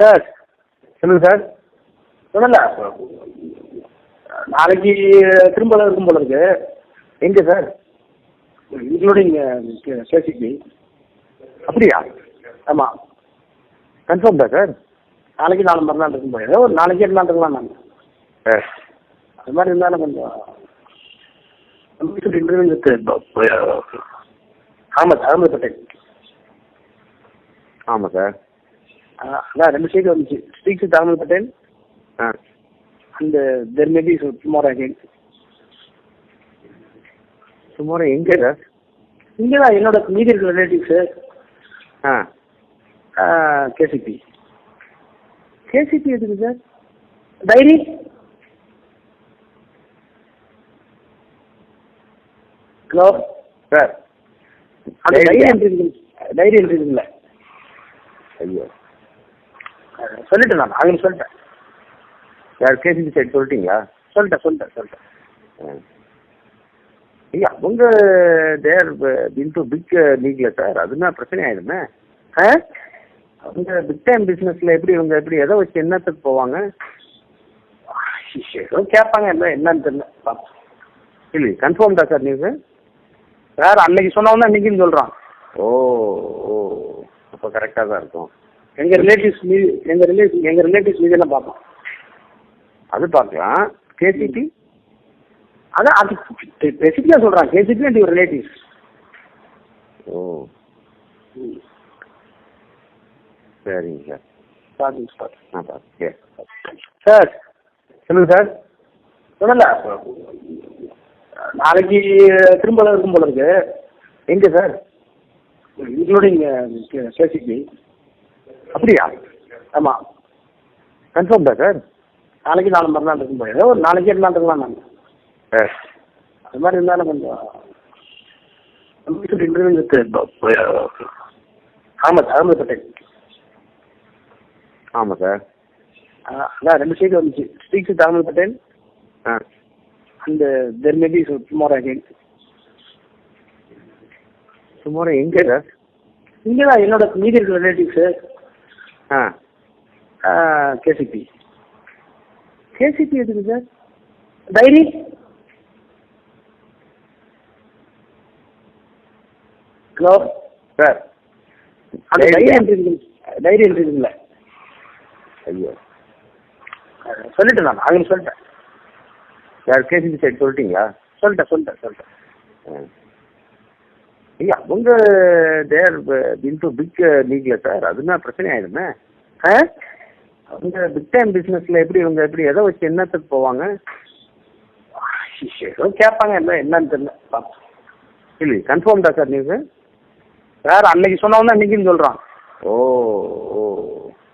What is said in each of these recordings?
Sir சொல்லுங்க sir. சொல்லல நாளைக்கு திரும்ப இருக்கும் போல இருக்கு. எங்கே சார்? இன்க்ளூடிங் கேசிபி அப்படியா? ஆமாம் கன்ஃபார்ம் தான் சார்? நாளைக்கு நாலு மறுநாள் இருக்கும் போல. ஏதோ ஒரு நாளைக்கே இருந்தால் இருக்கலாம் நாங்கள் அது மாதிரி இருந்தாலும் கொஞ்சம் இன்டர்வியூ வித் அகமது அகமது பட்டேல் ஆமாம் சார். அதான் ரெண்டு சைடு வந்துச்சு. Speak with Ahmed Patel and there maybe tomorrow again tomorrow எங்கே சார் இங்கே தான் என்னோட மீதி இருக்கிற ரிலேட்டிவ்ஸு ஆ. கேசிபி கேசிபி எதுக்கு சார் டைரி. ஹலோ சார் அந்த டைரி என்ட்ரி டைரி என்ட்ரி இருக்குல்ல ஐயோ. சொல்லிட்டேன் நான் அவங்க சொல்லிட்டேன். யார் கேசிபி சைடு சொல்லிட்டீங்களா? சொல்லிட்டேன் சொல்லிட்டேன் சொல்லிட்டேன். ஆ. ஐயா அவங்க தேர் இன்டு பிக் லீக்ல சார் அதுனா பிரச்சனை ஆயிடுமே? ஆ? அவங்க பிக் டைம் பிஸ்னஸ்ல எப்படி இவங்க எப்படி எதை வச்சு என்னத்துக்கு போவாங்க? ஏதோ கேட்பாங்க என்ன என்னன்னு தெரியல. இல்லை கன்ஃபார்ம் தான் சார் நீங்க சார் அன்னைக்கு சொன்னவன் தான் இன்னைக்குன்னு சொல்கிறான் ஓ ஓ அப்போ கரெக்டாக தான் இருக்கும். எங்கள் ரிலேட்டிவ்ஸ் மீது எங்கள் ரிலேட்டிவ் எங்கள் ரிலேட்டிவ்ஸ் மீது எல்லாம் பார்ப்போம். அது பார்க்கலாம். கேசிபி அதான் அது ஸ்பெசிஃபிக்காக சொல்கிறான் கேசிபி அண்ட் யுவர் ரிலேட்டிவ்ஸ் ஓ. சரிங்க சார். பார்த்துங்க சார் ஆ பார்த்து சார் சொல்லுங்கள் சார். சொல்லல. நாளைக்கு திரும்ப இருக்கும் போல இருக்கு. எங்கே சார்? இன்க்ளூடிங் கேசிபி அப்படியா? ஆமாம் கன்ஃபார்ம் தான் சார். நாளைக்கு நாலு மறுநாள் இருக்கும் போல. ஏதோ ஒரு நாளைக்கே இருந்தால் இருக்கலாம் நாங்கள் அது மாதிரி இருந்தாலும் கொஞ்சம் இன்டர்வியூ வித் அகமது அகமது பட்டேல் ஆமாம் சார். அதான் ரெண்டு சைடு வந்துச்சு. Speak with Ahmed Patel ah and there maybe tomorrow again tomorrow எங்கே சார்? இங்கே தான் என்னோட மீதி இருக்கிற ரிலேட்டிவ்ஸு ஆ. கேசிபி. கேசிபி எதுக்கு sir? Diary. Hello. Sir diary. Entry இருக்கு டைரி என்ட்ரி இருக்குல்ல. ஐயோ. சொல்லிட்டேன் நான் அவங்க சொல்லிட்டேன். சார் கேசிபி சைடு சொல்லிட்டீங்களா? சொல்லிட்டேன் சொல்லிட்டேன் சொல்லிட்டேன். ஐயா அவங்க தேர் இன்டு பிக் லீக்ல சார். அதுனா பிரச்சனை ஆயிடுமே. அவங்க பிக் டைம் பிஸ்னஸ்ல எப்படி இவங்க எப்படி எதை வச்சு என்னத்துக்கு போவாங்க? ஏதோ கேட்பாங்க என்ன என்னன்னு தெரியல. இல்லை கன்ஃபார்ம் தான் சார் நீங்கள் சார் அன்னைக்கு சொன்னவன் தான் இன்னைக்குன்னு சொல்கிறான் ஓ ஓ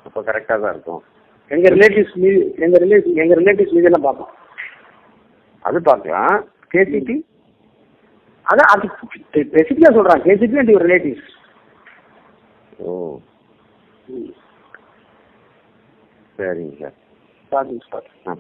அப்போ கரெக்டாக தான் இருக்கும். எங்கள் ரிலேட்டிவ்ஸ் மீது எங்கள் ரிலேட்டிவ் எங்கள் ரிலேட்டிவ்ஸ் மீது எல்லாம் பார்ப்போம் அது பார்க்கலாம். கேசிபி அதான் அது ஸ்பெசிஃபிக்காக சொல்கிறான் கேசிபி அண்ட் யுவர் ரிலேட்டிவ்ஸ் ஓ. சரிங்க சார். பார்த்துங்க சார் ஆ